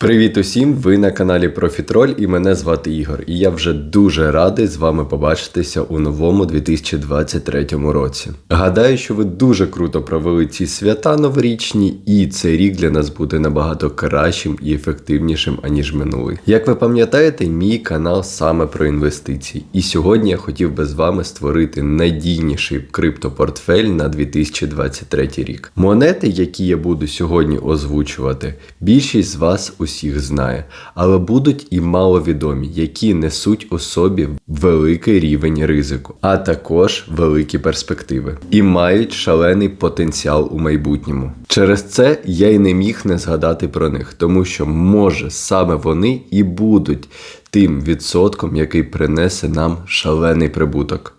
Привіт усім! Ви на каналі Профітроль і мене звати Ігор. І я вже дуже радий з вами побачитися у новому 2023 році. Гадаю, що ви дуже круто провели ці свята новорічні, і цей рік для нас буде набагато кращим і ефективнішим, аніж минулий. Як ви пам'ятаєте, мій канал саме про інвестиції. І сьогодні я хотів би з вами створити надійніший криптопортфель на 2023 рік. Монети, які я буду сьогодні озвучувати, більшість з вас усіх знає, але будуть і маловідомі, які несуть у собі великий рівень ризику, а також великі перспективи і мають шалений потенціал у майбутньому. Через це я й не міг не згадати про них, тому що може саме вони і будуть тим відсотком, який принесе нам шалений прибуток.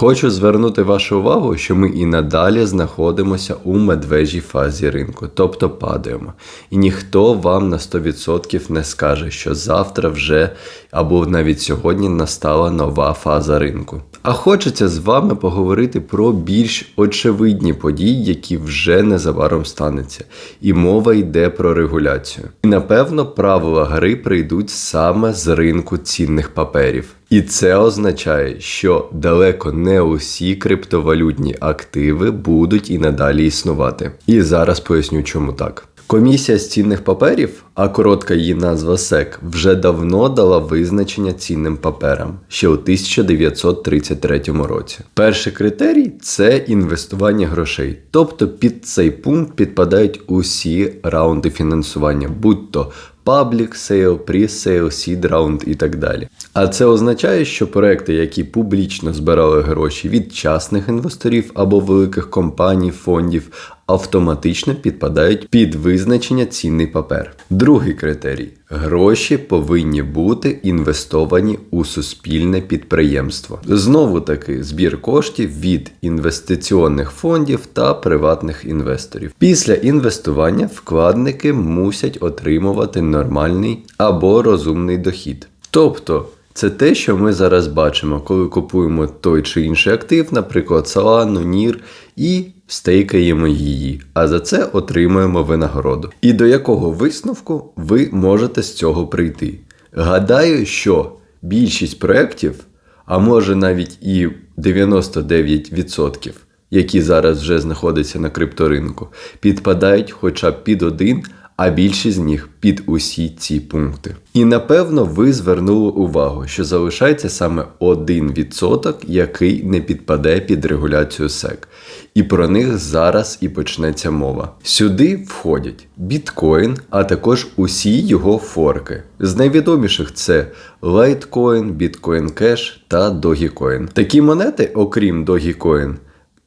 Хочу звернути вашу увагу, що ми і надалі знаходимося у медвежій фазі ринку, тобто падаємо. І ніхто вам на 100% не скаже, що завтра вже або навіть сьогодні настала нова фаза ринку. А хочеться з вами поговорити про більш очевидні події, які вже незабаром стануться. І мова йде про регуляцію. І напевно правила гри прийдуть саме з ринку цінних паперів. І це означає, що далеко не усі криптовалютні активи будуть і надалі існувати. І зараз поясню, чому так. Комісія з цінних паперів, а коротка її назва SEC, вже давно дала визначення цінним паперам ще у 1933 році. Перший критерій це інвестування грошей. Тобто під цей пункт підпадають усі раунди фінансування, будь то Public Sale, Pre-Sale, Seed Round і так далі. А це означає, що проекти, які публічно збирали гроші від частних інвесторів або великих компаній, фондів, автоматично підпадають під визначення цінний папер. Другий критерій: гроші повинні бути інвестовані у суспільне підприємство. Знову таки збір коштів від інвестиційних фондів та приватних інвесторів. Після інвестування вкладники мусять отримувати нормальний або розумний дохід. Тобто це те, що ми зараз бачимо, коли купуємо той чи інший актив, наприклад, Solana, NIR, і стейкаємо її, а за це отримуємо винагороду. І до якого висновку ви можете з цього прийти? Гадаю, що більшість проєктів, а може навіть і 99%, які зараз вже знаходяться на крипторинку, підпадають хоча б під один а більшість з них під усі ці пункти. І напевно ви звернули увагу, що залишається саме один відсоток, який не підпадає під регуляцію СЕК. І про них зараз і почнеться мова. Сюди входять біткоін, а також усі його форки. З найвідоміших це Litecoin, Bitcoin Cash та Dogecoin. Такі монети, окрім Dogecoin,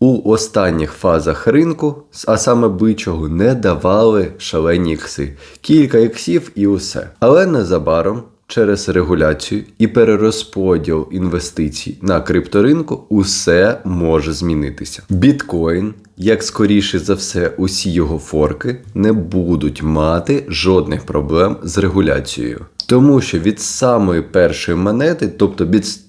у останніх фазах ринку, а саме бичого, не давали шалені ікси. Кілька іксів і усе. Але незабаром. Через регуляцію і перерозподіл інвестицій на крипторинку усе може змінитися. Біткоін, як скоріше за все, усі його форки не будуть мати жодних проблем з регуляцією, тому що від самої першої монети, тобто від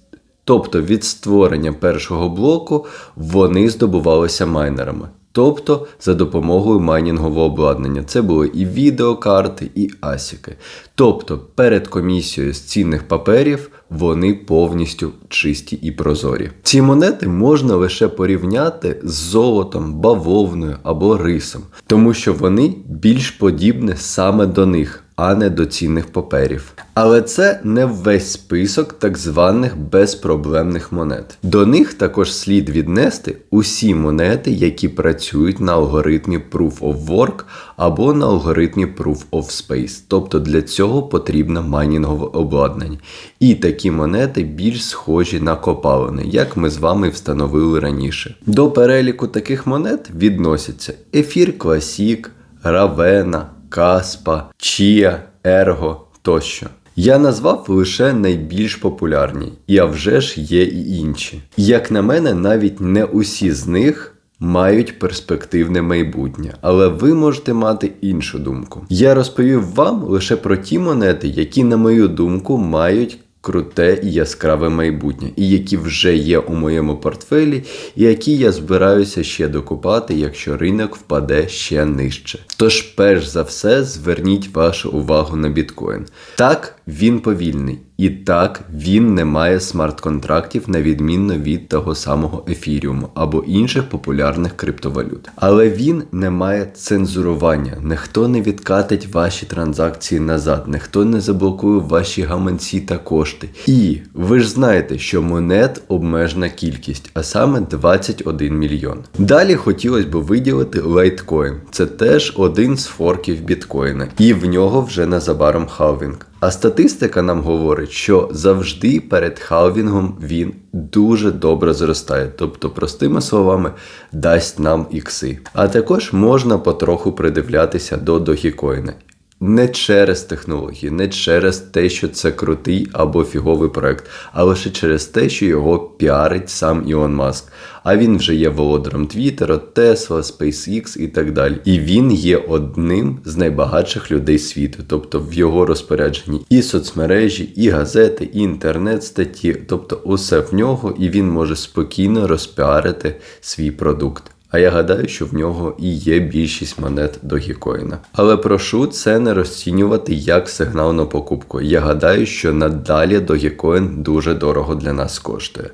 Тобто від створення першого блоку вони здобувалися майнерами. Тобто за допомогою майнінгового обладнання. Це були і відеокарти, і асіки. Тобто перед комісією з цінних паперів вони повністю чисті і прозорі. Ці монети можна лише порівняти з золотом, бавовною або рисом, тому що вони більш подібні саме до них а не до цінних паперів. Але це не весь список так званих безпроблемних монет. До них також слід віднести усі монети, які працюють на алгоритмі Proof of Work або на алгоритмі Proof of Space. Тобто для цього потрібно майнінгове обладнання. І такі монети більш схожі на копалини, як ми з вами встановили раніше. До переліку таких монет відносяться Ефір Classic, Равена. Каспа, Чія, Ерго тощо. Я назвав лише найбільш популярні, і а вже ж є і інші. Як на мене, навіть не усі з них мають перспективне майбутнє, але ви можете мати іншу думку. Я розповів вам лише про ті монети, які, на мою думку, мають круте і яскраве майбутнє, і які вже є у моєму портфелі, і які я збираюся ще докупати, якщо ринок впаде ще нижче. Тож, перш за все, зверніть вашу увагу на біткоін. Так, він повільний. І так, він не має смарт-контрактів на відмінно від того самого ефіріуму або інших популярних криптовалют. Але він не має цензурування, ніхто не відкатить ваші транзакції назад, ніхто не заблокує ваші гаманці та кошти. І ви ж знаєте, що монет обмежена кількість, а саме 21 мільйон. Далі хотілося б виділити лайткоін. Це теж один з форків біткоїна, і в нього вже незабаром халвінг. А статистика нам говорить, що завжди перед халвінгом він дуже добре зростає, тобто, простими словами, дасть нам ікси. А також можна потроху придивлятися до догікоїна. Не через технології, не через те, що це крутий або фіговий проект, а лише через те, що його піарить сам Ілон Маск. А він вже є володарем Твіттера, Тесла, SpaceX і так далі. І він є одним з найбагатших людей світу, тобто в його розпорядженні і соцмережі, і газети, і інтернет-статті, тобто усе в нього, і він може спокійно розпіарити свій продукт. А я гадаю, що в нього і є більшість монет Догікоїна. Але прошу це не розцінювати як сигнал на покупку. Я гадаю, що надалі догікоін дуже дорого для нас коштує.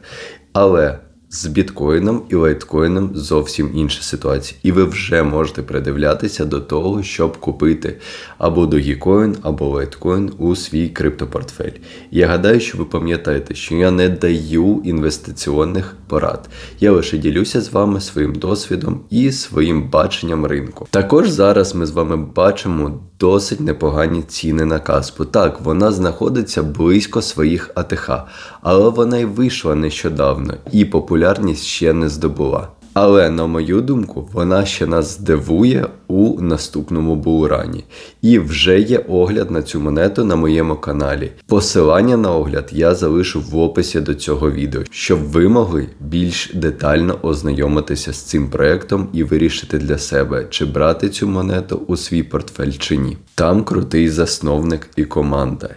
Але з біткоїном і лайткоїном зовсім інша ситуація. І ви вже можете придивлятися до того, щоб купити або догікоін, або лайткоін у свій криптопортфель. Я гадаю, що ви пам'ятаєте, що я не даю інвестиційних порад. Я лише ділюся з вами своїм досвідом і своїм баченням ринку. Також зараз ми з вами бачимо досить непогані ціни на каспу. Так, вона знаходиться близько своїх АТХ, але вона й вийшла нещодавно і популярність ще не здобула. Але, на мою думку, вона ще нас здивує у наступному булрані. І вже є огляд на цю монету на моєму каналі. Посилання на огляд я залишу в описі до цього відео, щоб ви могли більш детально ознайомитися з цим проектом і вирішити для себе, чи брати цю монету у свій портфель чи ні. Там крутий засновник і команда.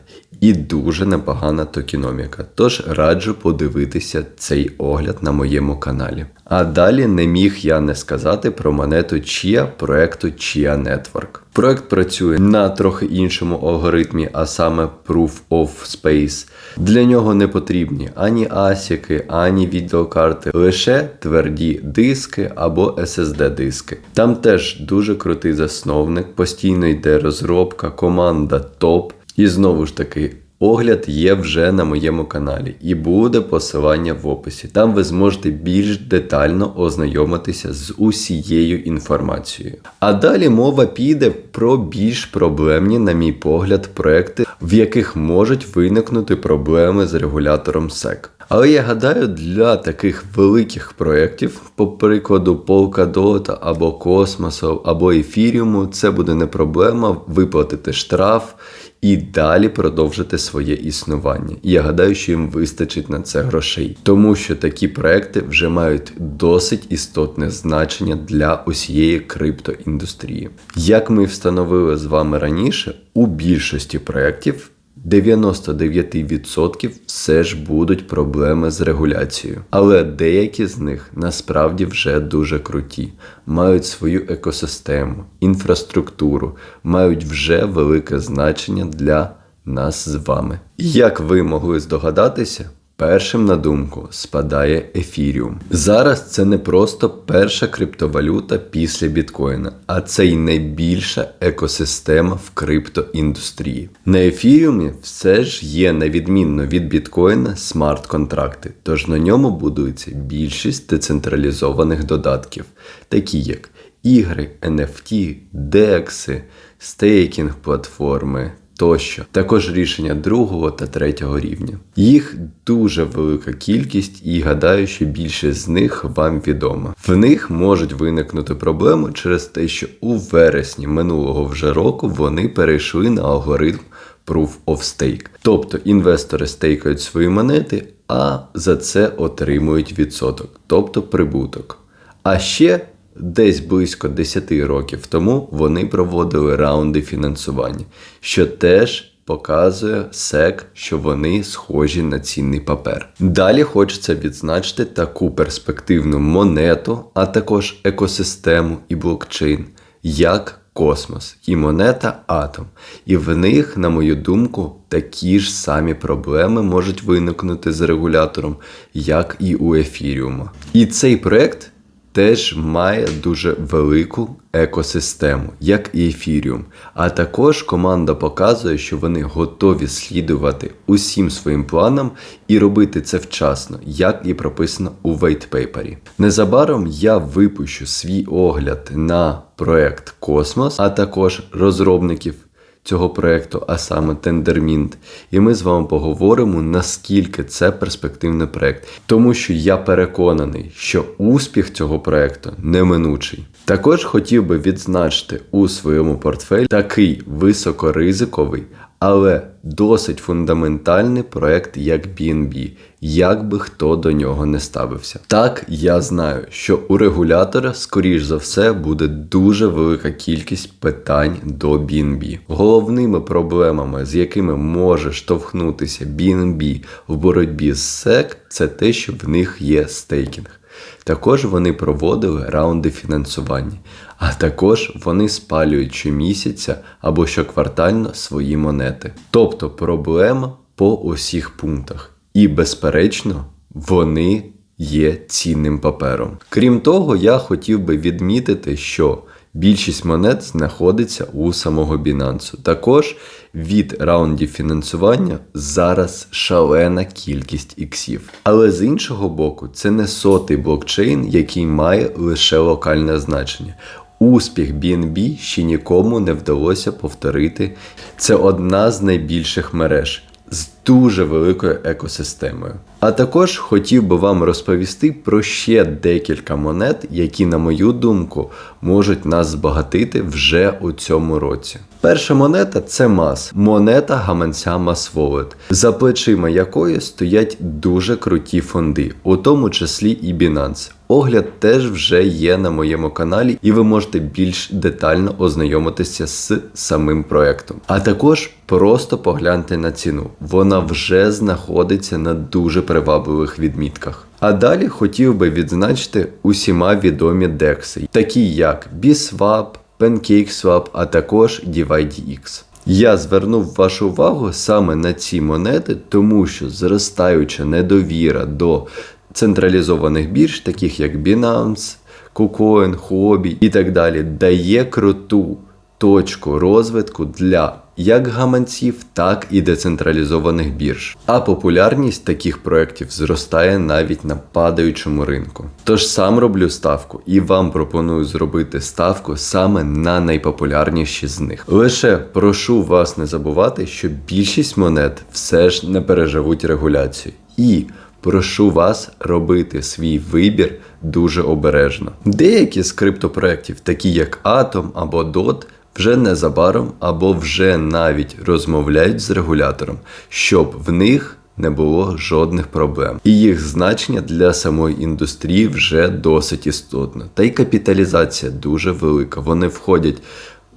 І дуже непогана токіноміка. Тож раджу подивитися цей огляд на моєму каналі. А далі не міг я не сказати про монету Chia проекту Chia Network. Проект працює на трохи іншому алгоритмі, а саме Proof of Space. Для нього не потрібні ані асіки, ані відеокарти, лише тверді диски або SSD диски. Там теж дуже крутий засновник, постійно йде розробка, команда топ. І знову ж таки, огляд є вже на моєму каналі, і буде посилання в описі. Там ви зможете більш детально ознайомитися з усією інформацією. А далі мова піде про більш проблемні, на мій погляд, проекти, в яких можуть виникнути проблеми з регулятором SEC. Але я гадаю, для таких великих проєктів, по прикладу Polkadot або Космосу, або Ефіріуму, це буде не проблема виплатити штраф і далі продовжити своє існування. Я гадаю, що їм вистачить на це грошей, тому що такі проекти вже мають досить істотне значення для усієї криптоіндустрії. Як ми встановили з вами раніше, у більшості проєктів 99% все ж будуть проблеми з регуляцією. Але деякі з них насправді вже дуже круті, мають свою екосистему, інфраструктуру, мають вже велике значення для нас з вами. Як ви могли здогадатися? Першим на думку спадає ефіріум. Зараз це не просто перша криптовалюта після біткоїна, а це й найбільша екосистема в криптоіндустрії. На ефіріумі все ж є, на відмінно від біткоїна, смарт-контракти, тож на ньому будується більшість децентралізованих додатків, такі як ігри, NFT, декси, стейкінг платформи тощо. Також рішення другого та третього рівня. Їх дуже велика кількість, і гадаю, що більшість з них вам відома. В них можуть виникнути проблеми через те, що у вересні минулого вже року вони перейшли на алгоритм Proof of Stake. Тобто інвестори стейкають свої монети, а за це отримують відсоток, тобто прибуток. А ще Десь близько 10 років тому вони проводили раунди фінансування, що теж показує SEC, що вони схожі на цінний папер. Далі хочеться відзначити таку перспективну монету, а також екосистему і блокчейн, як космос і монета Атом. І в них, на мою думку, такі ж самі проблеми можуть виникнути з регулятором, як і у ефіріума. І цей проект теж має дуже велику екосистему, як і ефіріум. А також команда показує, що вони готові слідувати усім своїм планам і робити це вчасно, як і прописано у вейтпейпері. Незабаром я випущу свій огляд на проект Космос, а також розробників цього проєкту, а саме Тендермінт. І ми з вами поговоримо, наскільки це перспективний проєкт. Тому що я переконаний, що успіх цього проєкту неминучий. Також хотів би відзначити у своєму портфелі такий високоризиковий, але досить фундаментальний проект, як BNB, як би хто до нього не ставився. Так, я знаю, що у регулятора, скоріш за все, буде дуже велика кількість питань до BNB. Головними проблемами, з якими може штовхнутися BNB в боротьбі з SEC, це те, що в них є стейкінг. Також вони проводили раунди фінансування, а також вони спалюють щомісяця або щоквартально свої монети. Тобто проблема по усіх пунктах. І, безперечно, вони є цінним папером. Крім того, я хотів би відмітити, що більшість монет знаходиться у самого Binance. Також від раундів фінансування зараз шалена кількість іксів. Але з іншого боку, це не сотий блокчейн, який має лише локальне значення. Успіх BNB ще нікому не вдалося повторити. Це одна з найбільших мереж з дуже великою екосистемою. А також хотів би вам розповісти про ще декілька монет, які, на мою думку, можуть нас збагатити вже у цьому році. Перша монета це мас, монета гаманця Wallet, за плечима якої стоять дуже круті фонди, у тому числі і Binance. Огляд теж вже є на моєму каналі, і ви можете більш детально ознайомитися з самим проектом. А також просто погляньте на ціну. Вона вже знаходиться на дуже привабливих відмітках. А далі хотів би відзначити усіма відомі декси, такі як BSwap, PancakeSwap, а також DivideX. Я звернув вашу увагу саме на ці монети, тому що зростаюча недовіра до централізованих бірж, таких як Binance, KuCoin, Huobi і так далі, дає круту точку розвитку для як гаманців, так і децентралізованих бірж. А популярність таких проєктів зростає навіть на падаючому ринку. Тож сам роблю ставку і вам пропоную зробити ставку саме на найпопулярніші з них. Лише прошу вас не забувати, що більшість монет все ж не переживуть регуляцію. І Прошу вас робити свій вибір дуже обережно. Деякі з криптопроєктів, такі як Atom або DOT, вже незабаром або вже навіть розмовляють з регулятором, щоб в них не було жодних проблем. І їх значення для самої індустрії вже досить істотне. Та й капіталізація дуже велика. Вони входять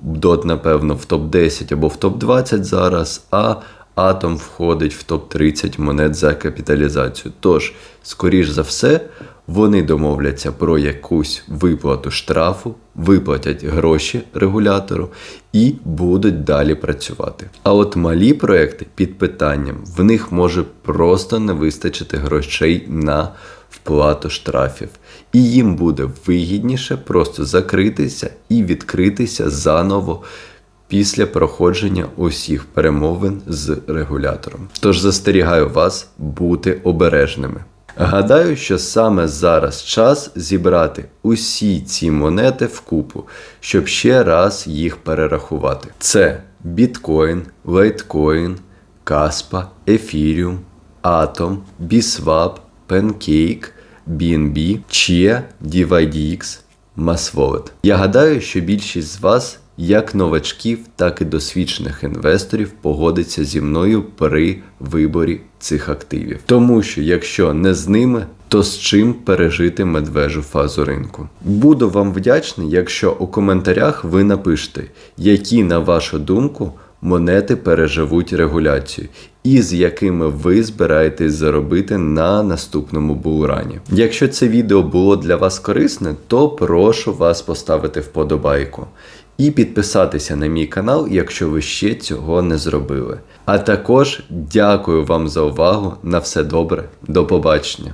дот, напевно, в топ-10 або в топ-20 зараз. а Атом входить в топ-30 монет за капіталізацію. Тож, скоріш за все, вони домовляться про якусь виплату штрафу, виплатять гроші регулятору і будуть далі працювати. А от малі проекти під питанням, в них може просто не вистачити грошей на вплату штрафів. І їм буде вигідніше просто закритися і відкритися заново після проходження усіх перемовин з регулятором. Тож застерігаю вас бути обережними. Гадаю, що саме зараз час зібрати усі ці монети в купу, щоб ще раз їх перерахувати. Це біткоін, лайткоін, Каспа, Ефіріум, Атом, Бісвап, Pancake, BNB, Chia, DivideX, MassWallet. Я гадаю, що більшість з вас як новачків, так і досвідчених інвесторів погодиться зі мною при виборі цих активів. Тому що якщо не з ними, то з чим пережити медвежу фазу ринку? Буду вам вдячний, якщо у коментарях ви напишете, які, на вашу думку, монети переживуть регуляцію, і з якими ви збираєтесь заробити на наступному булрані. Якщо це відео було для вас корисне, то прошу вас поставити вподобайку і підписатися на мій канал, якщо ви ще цього не зробили. А також дякую вам за увагу. На все добре, до побачення.